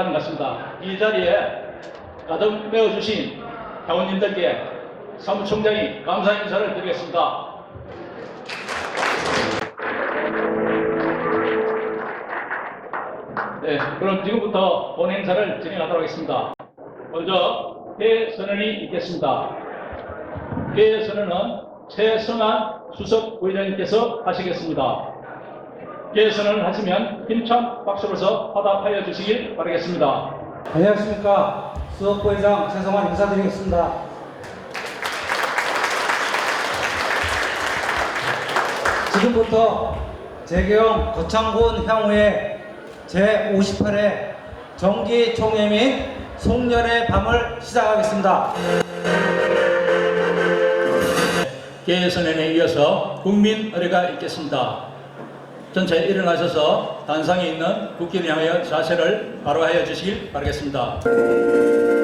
이겨내지 못하는 것 같습니다. 이 자리에 가득 메워주신 당원님들께 사무총장이 감사 인사를 드리겠습니다. 네, 그럼 지금부터 본 행사를 진행하도록 하겠습니다. 먼저 회 선언이 있겠습니다. 회 선언은 최성한 수석 부회장님께서 하시겠습니다. 회 선언을 하시면 힘찬 박수로서 화답하여 주시길 바라겠습니다. 안녕하십니까. 수석부회장 최성환 인사드리겠습니다. 지금부터 재경 거창군 향후의 제58회 정기 총회 및 송년회 밤을 시작하겠습니다. 개선에 이어서 국민 의례가 있겠습니다. 전체 일어나셔서 단상에 있는 국기를 향하여 자세를 바로 하여 주시길 바라겠습니다.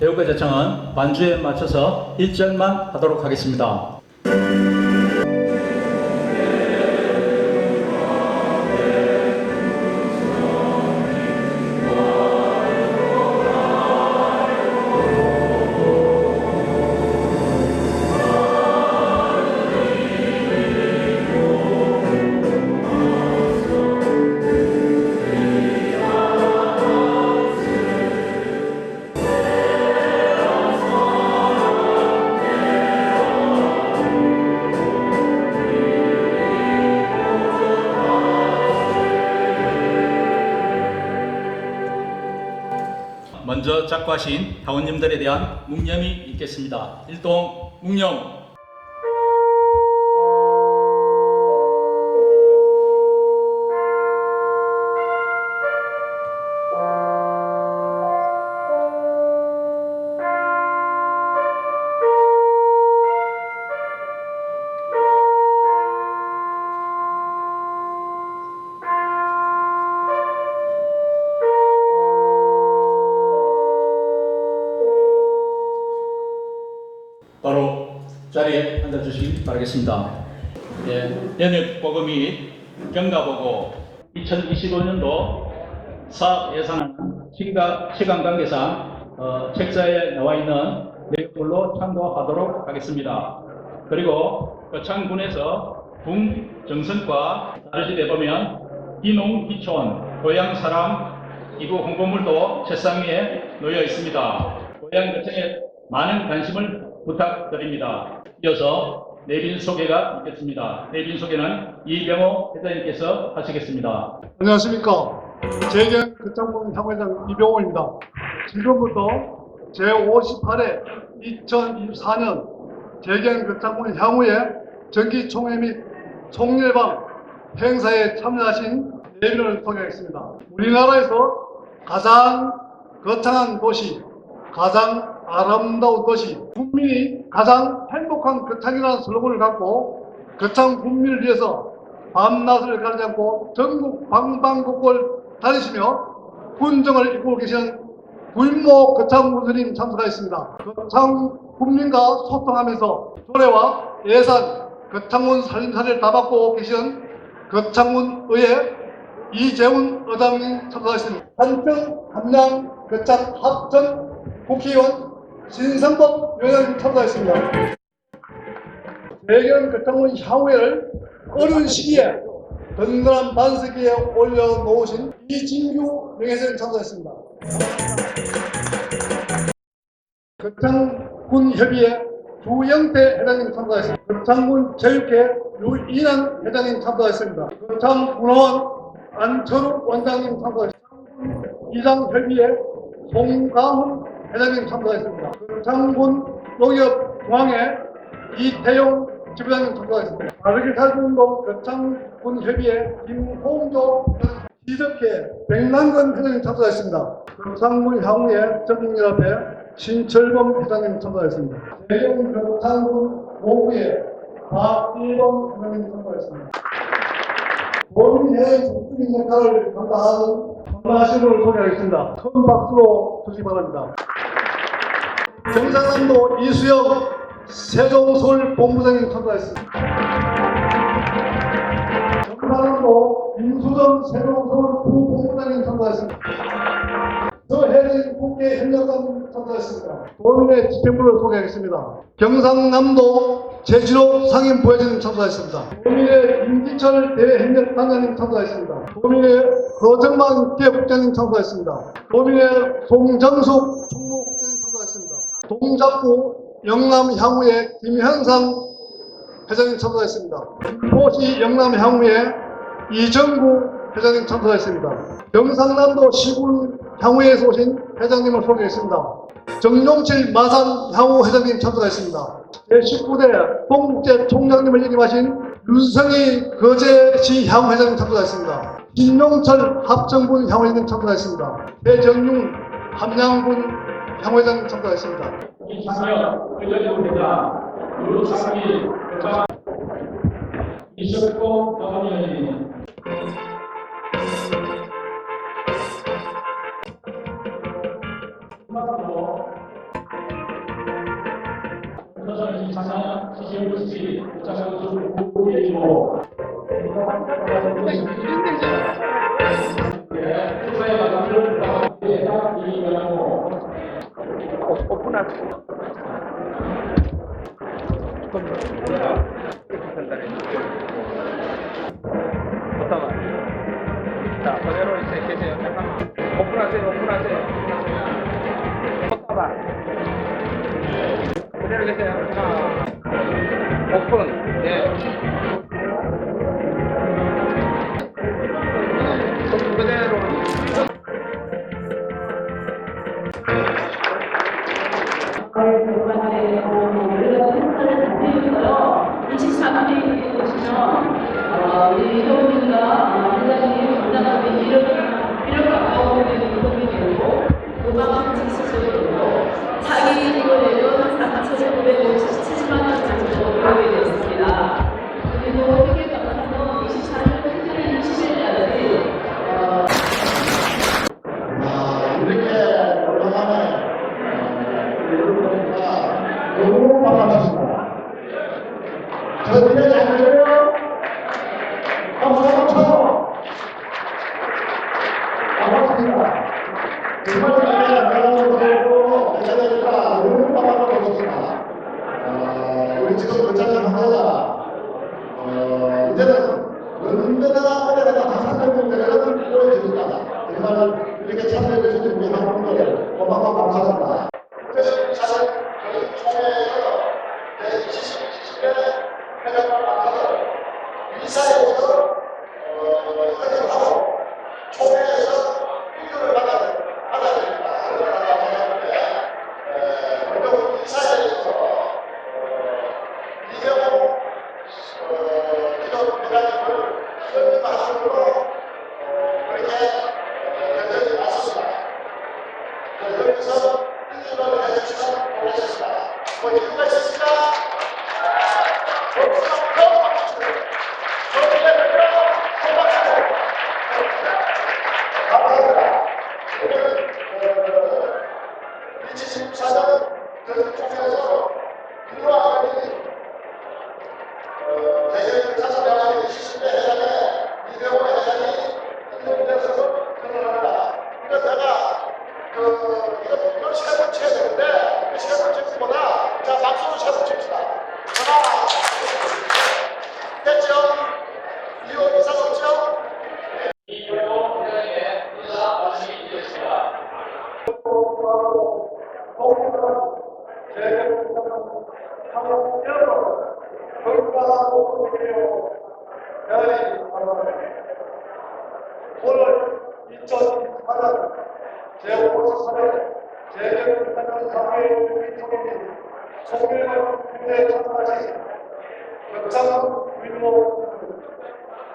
애국가 자창은 반주에 맞춰서 1절만 하도록 하겠습니다. 먼저 작고하신 당원님들에 대한 묵념이 있겠습니다. 일동 묵념. 바로 자리에 앉아주시기 바라겠습니다. 예, 연역보고 및 경가보고 2025년도 사업 예산은 시가, 시간 관계상 어, 책자에 나와 있는 내용들로 참고하도록 하겠습니다. 그리고 거창군에서 궁정선과 다르시대 보면 기농, 기촌, 고향 사람 기부 홍보물도 책상에 놓여 있습니다. 고향 거창에 많은 관심을 부탁드립니다. 이어서 내빈 소개가 있겠습니다. 내빈 소개는 이병호 회장님께서 하시겠습니다. 안녕하십니까. 재경 극장본 향회장 이병호입니다. 지금부터 제58회 2024년 재경 극장본 향후의 정기총회 및 총례방 행사에 참여하신 내빈을 소개하겠습니다. 우리나라에서 가장 거창한 도시, 가장 아름다운 도시, 국민이 가장 행복한 거창이라는 슬로건을 갖고 거창 국민을 위해서 밤낮을 가리지 않고 전국 방방곡곡을 다니시며 군정을 이끌고 계시는 구인모 거창 군수님 참석하였습니다. 거창 국민과 소통하면서 조례와 예산, 거창군 살림살이를 다 받고 계시는 거창군 의회 이재훈 의장님 참석하였습니다. 한평 함양 거창 합전 국회의원 신성법 위원장님 참석하였습니다. 대견 거창군 향후회를 어려운 시기에 든든한 반석위에 올려놓으신 이진규 명예회장님 참석했습니다. 거창군 협의회 주영태 회장님 참석했습니다. 거창군 체육회 유인환 회장님 참석했습니다. 거창군원 안철욱 원장님 참석했습니다. 이장 협의회 송강훈 회장님 참석하셨습니다. 장군 농협 중앙회 이태용 지부장님 참석하셨습니다. 바르게 살운동 거창군 협의회 김홍조 이덕회 백남건 회장님 참석하셨습니다. 거창군 향후회 전국연합회 신철범 회장님 참석하셨습니다. 대경 거창군 노구회 박일범 회장님 참석하셨습니다. 본인의 국민 역할을 담당하는 분을 소개하겠습니다. 큰 박수로 주시기 바랍니다. 경상남도 이수영 세종서울 본부장님 참석하셨습니다. 경상남도 임수정 세종서울 부본부장님 참석하셨습니다. 저혜린 국회 협력관 참석하셨습니다. 도민의 집행부를 소개하겠습니다. 경상남도 제주도 상임 부회장님 참석하셨습니다. 도민의 임기철 대협력단장님 참석하셨습니다. 도민의 거정만 기업국장님 참석하셨습니다. 도민의 송정숙 총무 동작구 영남 향후의 김현상 회장님 참석하셨습니다. 포시 영남 향후의 이정구 회장님 참석하셨습니다. 경상남도 시군 향후에서 오신 회장님을 소개했습니다. 정용칠 마산 향후 회장님 참석하셨습니다. 제19대 동국제 총장님을 역임하신 윤성희 거제시 향후 회장님 참석하셨습니다. 김용철 합정군 향후 회장님 참석하셨습니다. 배정윤 함양군 유창기 회장 마지막으로 서선 이상한 시시울시 장수 국회의wo 자, 그대로 이제 계세요. 오픈하세요, 오픈하세요. 오픈. 여러분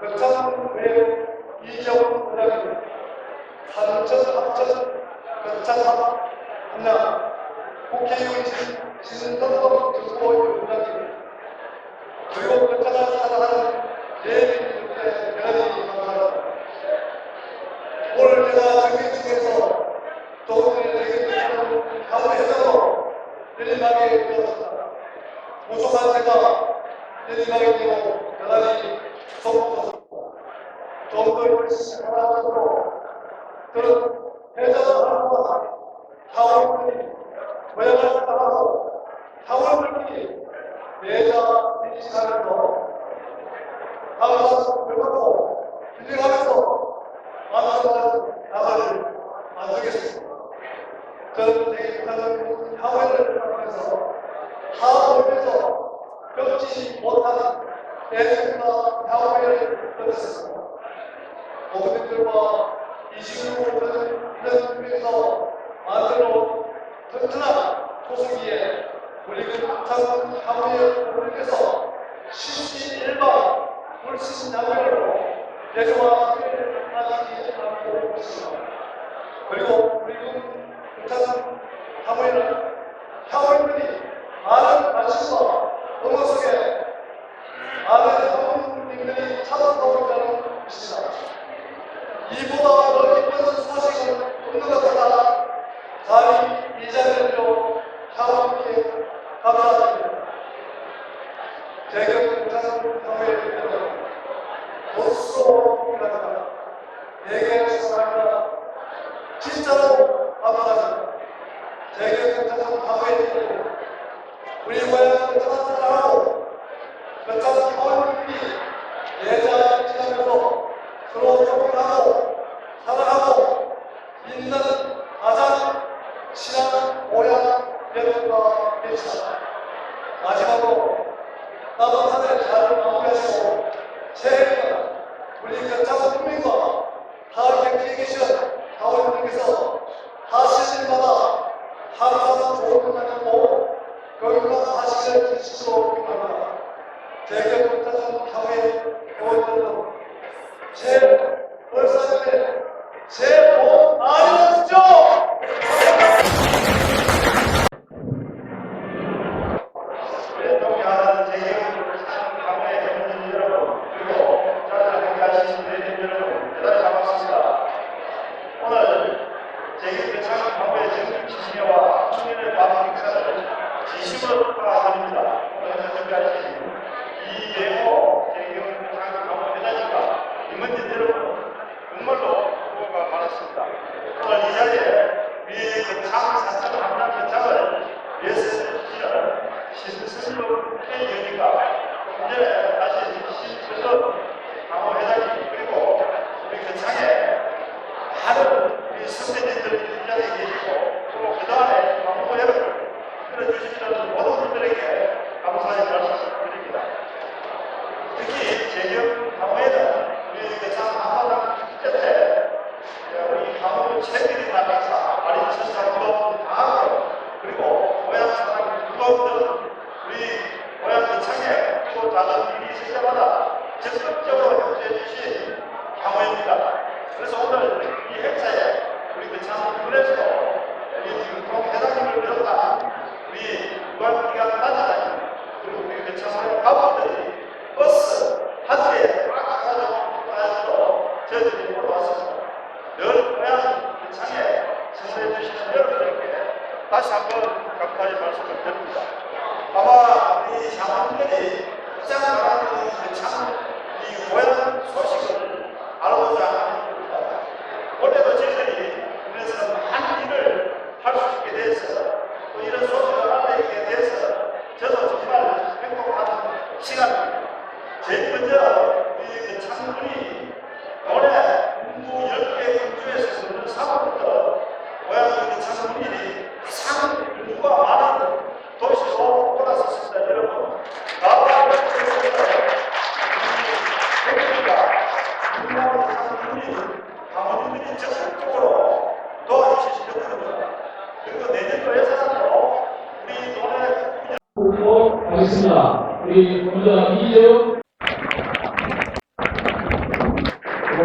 극찬 외 이적 은하입니다. 산적 합적 극찬 합 하나 국회의원 진선법 Allah 마지막으로 나도 하늘 나를 보호하시고 새해가 우리 각자와 국민과 다 곁에 계신 하원님께서 하시실마다 항상 좋은 하나님고 건강하시길 주시옵 기원합니다. 대개 못하는 교회 회원들도 제 벌사님의 제복 많이 받으시죠. 정부의 정책 지지와 추진을 받은 것을 진심으로 축하드립니다. 오늘 현재까지 이 예고 대기원 장관과 회장님과 임원진 여러분 정말로 수고가 많았습니다. 오늘 이 자리에 책임이 나가서 아린 세상도 다 하고 그리고 고향 사람을 누가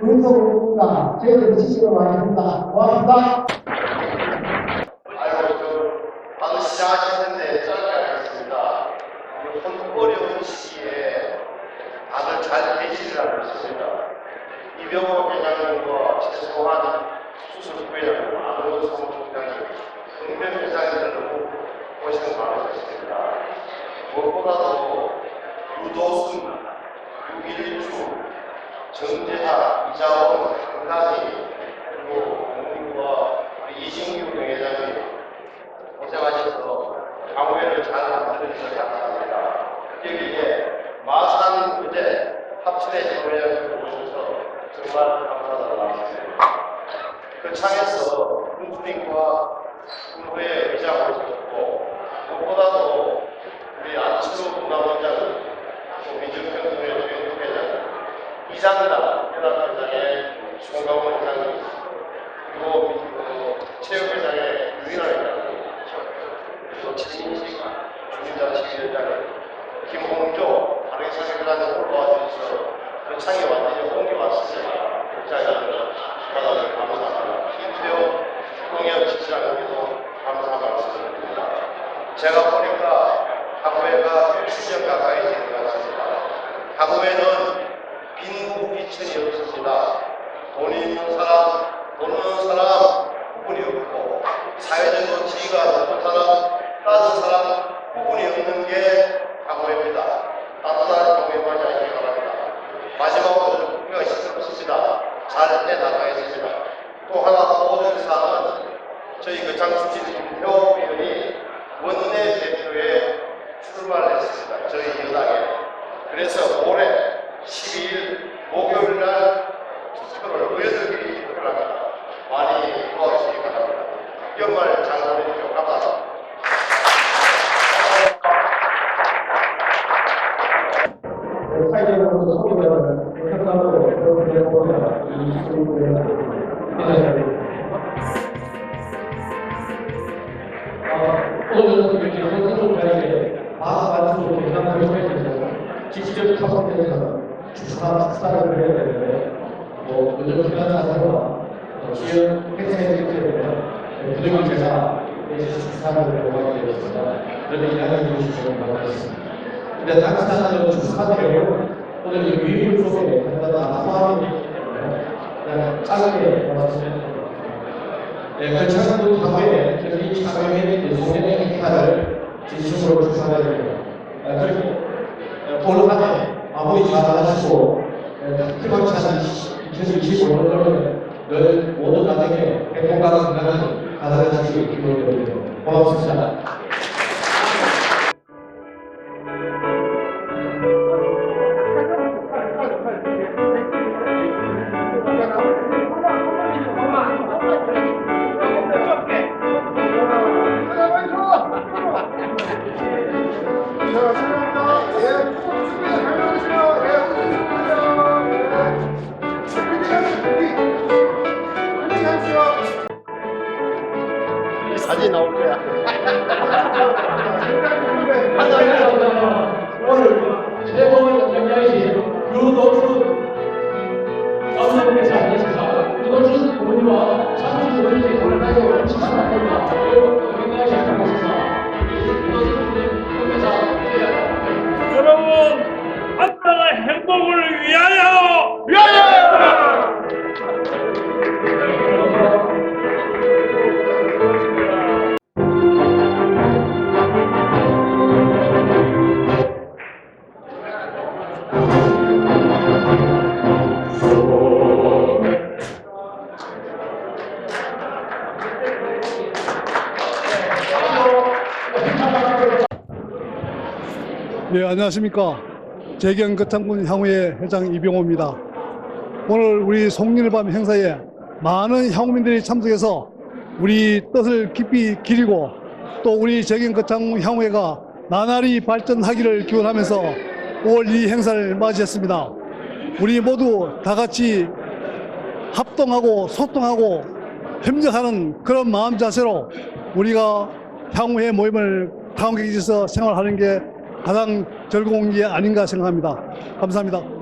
고향을 찾아 군소국가 제대로 지키러 가겠습니다. 고맙습니다. 아이고, 저, 방금 시작하셨는데 짧게 하겠습니다. 이 혼- 어려운 시기에 다들 잘 계시리라 그러십니다. 이병호 회장님과 최소한 수술 부회장님, 아무도 사무총장님, 응변 회장님들 너무 고생 많으셨습니다. 무엇보다도 유도순, 유일주, 정재하, 이자원, 강남이, 그리고 국민과 우리 이진규 회장님, 고생하셔서 강우회를 잘 것을 감사합니다. 여기에 마산 부대 합천의 정회장님 오셔서 정말 감사하다고 말씀드립니다. 그 창에서 군수님과 군부의 의장 오셨고 무엇보다도 우리 안철호 분담원장은 또 민주평 동의 조영회장 이장단 연합회장의 송강원 회장님 그리고 그 체육회장의 유인환 회장님 또 최인식 주민자치위원장님 김홍조 다르게사회회장님 도와주셔서 그 창에 완전히 옮겨왔습니다. 국장님들 바다를 감사합니다. 김태호 공연 지시장님께도 감사 말씀드립니다. 제가 보니까 강호회가 1주년 가까이 되는 것 같습니다. 강호회는 빈부 비천이 없습니다. 돈 있는 사람, 돈 없는 사람 구분이 없고 사회적으로 지위가 높은 사람, 낮은 사람 구 오늘 이렇게 선수들에게 마스마스로 대상을 해주셔서 직접 참석해서 축하 축사를 해야 되는데 뭐 요즘 지나가서 지역 행사에 때문에 부정한 제사 축사를 보고하게 되었습니다. 그런데 이야기해 주시면 감사하겠습니다. 근데 당사자는 축하드려요. 오늘 이 위임 속에 간단한 그냥 짧게 말씀해 창구 사회에 저희 사회의 송년회 행사를 진심으로 축하드립니다. 아, 그리고 어, 올 한해 마무리 잘 하시고 희망찬 2025년을 늘 모든 가정에 행복과 건강을 가득하시기 기도드립니다. 고맙습니다. 안녕하십니까. 재경 거창군 향후회 회장 이병호입니다. 오늘 우리 송년회밤 행사에 많은 향후민들이 참석해서 우리 뜻을 깊이 기리고 또 우리 재경 거창군 향후회가 나날이 발전하기를 기원하면서 5월 2 행사를 맞이했습니다. 우리 모두 다 같이 합동하고 소통하고 협력하는 그런 마음 자세로 우리가 향후회 모임을 타운객에서 생활하는 게 가장 즐거운 게 아닌가 생각합니다. 감사합니다.